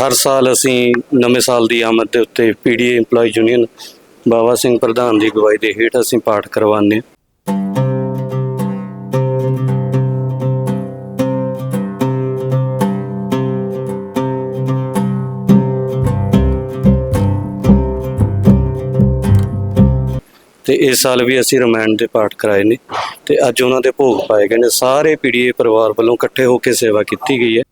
ਹਰ ਸਾਲ ਅਸੀਂ ਨਵੇਂ ਸਾਲ ਦੀ ਆਮਦ ਦੇ ਉੱਤੇ PDA EMPLOYE union Baba Singh ਪ੍ਰਧਾਨ ਦੀ ਅਗਵਾਈ ਦੇ ਹੇਠ ਅਸੀਂ ਪਾਠ ਕਰਵਾਉਂਦੇ ਹਾਂ। ਤੇ ਇਸ ਸਾਲ ਵੀ ਅਸੀਂ ਰਮਾਇਣ ਦੇ ਪਾਠ ਕਰਾਏ ਨੇ ਤੇ ਅੱਜ ਉਹਨਾਂ ਦੇ ਭੋਗ ਪਾਏ ਗਏ ਨੇ। ਸਾਰੇ ਪੀਡੀਏ ਪਰਿਵਾਰ ਵੱਲੋਂ ਇਕੱਠੇ ਹੋ ਕੇ ਸੇਵਾ ਕੀਤੀ ਗਈ ਹੈ।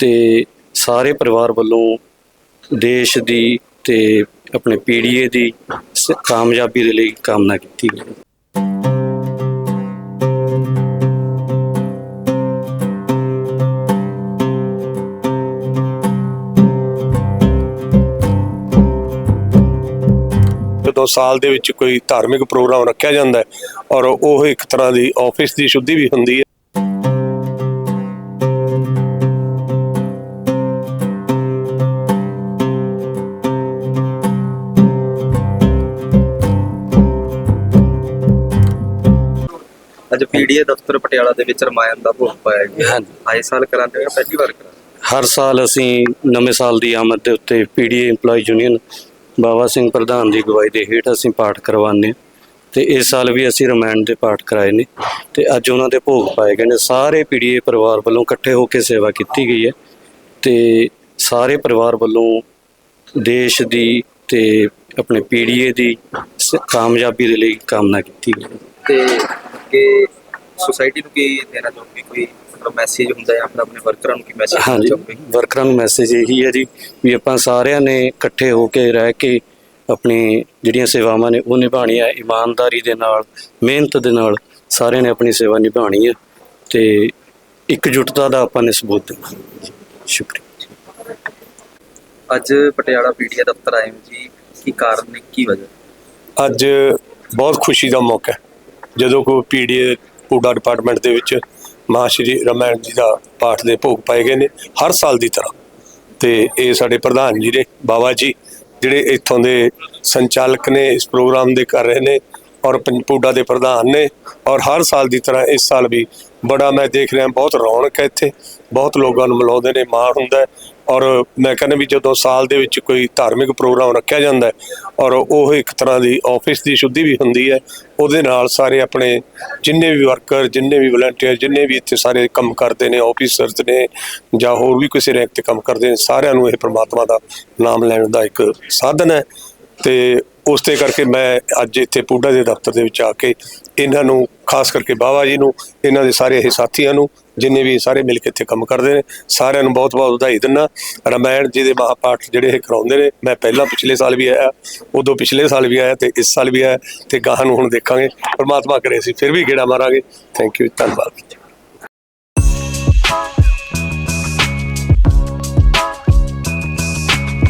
ਤੇ ਸਾਰੇ ਪਰਿਵਾਰ ਵੱਲੋਂ ਦੇਸ਼ ਦੀ ਤੇ ਆਪਣੇ ਪੀੜੀਏ ਦੀ ਕਾਮਯਾਬੀ ਦੇ ਲਈ ਕਾਮਨਾ ਕੀਤੀ ਗਈ। ਜਦੋਂ ਸਾਲ ਦੇ ਵਿੱਚ ਕੋਈ ਧਾਰਮਿਕ ਪ੍ਰੋਗਰਾਮ ਰੱਖਿਆ ਜਾਂਦਾ ਹੈ ਔਰ ਉਹ ਇੱਕ ਤਰ੍ਹਾਂ ਦੀ ਆਫਿਸ ਦੀ ਸ਼ੁੱਧੀ ਵੀ ਹੁੰਦੀ ਹੈ। ਅੱਜ ਪੀਡੀਏ ਦਫ਼ਤਰ ਪਟਿਆਲਾ ਦੇ ਵਿੱਚ ਰਮਾਇਣ ਦਾ ਭੋਗ ਪਾਇਆ ਗਿਆ। ਹਾਂਜੀ। ਆਏ ਸਾਲ ਕਰਾਉਂਦੇ ਹੋ ਪਹਿਲੀ ਵਾਰ ਹਰ ਸਾਲ ਅਸੀਂ ਨਵੇਂ ਸਾਲ ਦੀ ਆਮਦ ਦੇ ਉੱਤੇ PDA EMPLOYE union Baba Singh ਪ੍ਰਧਾਨ ਦੀ ਅਗਵਾਈ ਦੇ ਹੇਠ ਅਸੀਂ ਪਾਠ ਕਰਵਾਉਂਦੇ ਤੇ ਇਸ ਸਾਲ ਵੀ ਅਸੀਂ ਰਮਾਇਣ ਦੇ ਪਾਠ ਕਰਾਏ ਨੇ ਤੇ ਅੱਜ ਉਹਨਾਂ ਦੇ ਭੋਗ ਪਾਏ ਗਏ ਨੇ। ਸਾਰੇ ਪੀਡੀਏ ਪਰਿਵਾਰ ਵੱਲੋਂ ਇਕੱਠੇ ਹੋ ਕੇ ਸੇਵਾ ਕੀਤੀ ਗਈ ਹੈ ਤੇ ਸਾਰੇ ਪਰਿਵਾਰ ਵੱਲੋਂ ਦੇਸ਼ ਦੀ ਤੇ ਆਪਣੇ ਪੀਡੀਏ ਦੀ ਕਾਮਯਾਬੀ ਦੇ ਲਈ ਕਾਮਨਾ ਕੀਤੀ ਗਈ ਤੇ ਕਿ ਸੁਸਾਇਟੀ ਨੂੰ ਕੀ ਦੇਣਾ ਚਾਹੋਗੇ? ਕੋਈ ਮਤਲਬ ਮੈਸੇਜ ਹੁੰਦਾ ਹੈ ਆਪਣਾ ਆਪਣੇ ਵਰਕਰਾਂ ਨੂੰ ਕੀ ਮੈਸੇਜ ਦੇਣਾ ਚਾਹੋਗੇ? ਵਰਕਰਾਂ ਨੂੰ ਮੈਸੇਜ ਇਹੀ ਹੈ ਜੀ ਵੀ ਆਪਾਂ ਸਾਰਿਆਂ ਨੇ ਇਕੱਠੇ ਹੋ ਕੇ ਰਹਿ ਕੇ ਆਪਣੀ ਜਿਹੜੀਆਂ ਸੇਵਾਵਾਂ ਨੇ ਉਹ ਨਿਭਾਉਣੀਆਂ ਇਮਾਨਦਾਰੀ ਦੇ ਨਾਲ ਮਿਹਨਤ ਦੇ ਨਾਲ ਸਾਰਿਆਂ ਨੇ ਆਪਣੀ ਸੇਵਾ ਨਿਭਾਉਣੀ ਹੈ ਤੇ ਇਕਜੁੱਟਤਾ ਦਾ ਆਪਾਂ ਨੇ ਸਬੂਤ ਦੇਣਾ ਸ਼ੁਕਰੀਆ। ਅੱਜ ਪਟਿਆਲਾ ਪੀਡੀਏ ਦਫ਼ਤਰ ਆਏ ਜੀ ਕੀ ਕਾਰਨ ਨੇ ਕੀ ਵਜ੍ਹਾ? ਅੱਜ ਬਹੁਤ ਖੁਸ਼ੀ ਦਾ ਮੌਕਾ ਹੈ। ਜਦੋਂ ਕੋਈ ਪੀਡੀਏ ਪੂਡਾ ਡਿਪਾਰਟਮੈਂਟ ਦੇ ਵਿੱਚ ਮਹਾਸ਼੍ਰੀ ਰਮਾਇਣ ਜੀ ਦਾ ਪਾਠ ਦੇ ਭੋਗ ਪਾਏ ਗਏ ਨੇ, ਹਰ ਸਾਲ ਦੀ ਤਰ੍ਹਾਂ। ਤੇ ਇਹ ਸਾਡੇ ਪ੍ਰਧਾਨ ਜੀ ਨੇ ਬਾਬਾ ਜੀ, ਜਿਹੜੇ ਇੱਥੋਂ ਦੇ ਸੰਚਾਲਕ ਨੇ, ਇਸ ਪ੍ਰੋਗਰਾਮ ਦੇ ਕਰ ਰਹੇ ਨੇ ਔਰ ਪੰ- ਪੂਡਾ ਦੇ ਪ੍ਰਧਾਨ ਨੇ ਔਰ ਹਰ ਸਾਲ ਦੀ ਤਰ੍ਹਾਂ ਇਸ ਸਾਲ ਵੀ ਬੜਾ ਮੈਂ ਦੇਖ ਰਿਹਾ, ਬਹੁਤ ਰੌਣਕ ਹੈ ਇੱਥੇ। ਬਹੁਤ ਲੋਕਾਂ ਨੂੰ ਮਿਲਾਉਂਦੇ ਨੇ, ਮਾਣ ਹੁੰਦਾ ਔਰ ਮੈਂ ਕਹਿੰਦਾ ਵੀ ਜਦੋਂ ਸਾਲ ਦੇ ਵਿੱਚ ਕੋਈ ਧਾਰਮਿਕ ਪ੍ਰੋਗਰਾਮ ਰੱਖਿਆ ਜਾਂਦਾ ਔਰ ਉਹ ਇੱਕ ਤਰ੍ਹਾਂ ਦੀ ਆਫਿਸ ਦੀ ਸ਼ੁੱਧੀ ਵੀ ਹੁੰਦੀ ਹੈ, ਉਹਦੇ ਨਾਲ ਸਾਰੇ ਆਪਣੇ ਜਿੰਨੇ ਵੀ ਵਰਕਰ, ਜਿੰਨੇ ਵੀ ਵਲੰਟੀਅਰ, ਜਿੰਨੇ ਵੀ ਇੱਥੇ ਸਾਰੇ ਕੰਮ ਕਰਦੇ ਨੇ, ਆਫੀਸਰਸ ਨੇ ਜਾਂ ਹੋਰ ਵੀ ਕਿਸੇ ਰੈਂਕ ਤੇ ਕੰਮ ਕਰਦੇ ਨੇ, ਸਾਰਿਆਂ ਨੂੰ ਇਹ ਪ੍ਰਮਾਤਮਾ ਦਾ ਨਾਮ ਲੈਣ ਦਾ ਇੱਕ ਸਾਧਨ ਹੈ। ਤੇ ਉਸ ਤੇ ਕਰਕੇ ਮੈਂ ਅੱਜ ਇੱਥੇ ਪੂਡਾ ਦੇ ਦਫ਼ਤਰ ਦੇ ਵਿੱਚ ਆ ਕੇ ਇਹਨਾਂ ਨੂੰ, ਖਾਸ ਕਰਕੇ ਬਾਬਾ ਜੀ ਨੂੰ, ਇਹਨਾਂ ਦੇ ਸਾਰੇ ਇਹ ਸਾਥੀਆਂ ਨੂੰ, ਜਿੰਨੇ ਵੀ ਸਾਰੇ ਮਿਲ ਕੇ ਇੱਥੇ ਕੰਮ ਕਰਦੇ ਨੇ, ਸਾਰਿਆਂ ਨੂੰ ਬਹੁਤ ਬਹੁਤ ਵਧਾਈ ਦਿੰਦਾ। ਰਮਾਇਣ ਜੀ ਦੇ ਮਹਾਪਾਠ ਜਿਹੜੇ ਇਹ ਕਰਾਉਂਦੇ ਨੇ, ਮੈਂ ਪਹਿਲਾਂ ਪਿਛਲੇ ਸਾਲ ਵੀ ਆਇਆ, ਉਦੋਂ ਪਿਛਲੇ ਸਾਲ ਵੀ ਆਇਆ ਤੇ ਇਸ ਸਾਲ ਵੀ ਆਇਆ ਤੇ ਗਾਹਾਂ ਨੂੰ ਹੁਣ ਦੇਖਾਂਗੇ। ਪਰਮਾਤਮਾ ਕਰੇ ਅਸੀਂ ਫਿਰ ਵੀ ਗੇੜਾ ਮਾਰਾਂਗੇ। ਥੈਂਕ ਯੂ ਧੰਨਵਾਦ।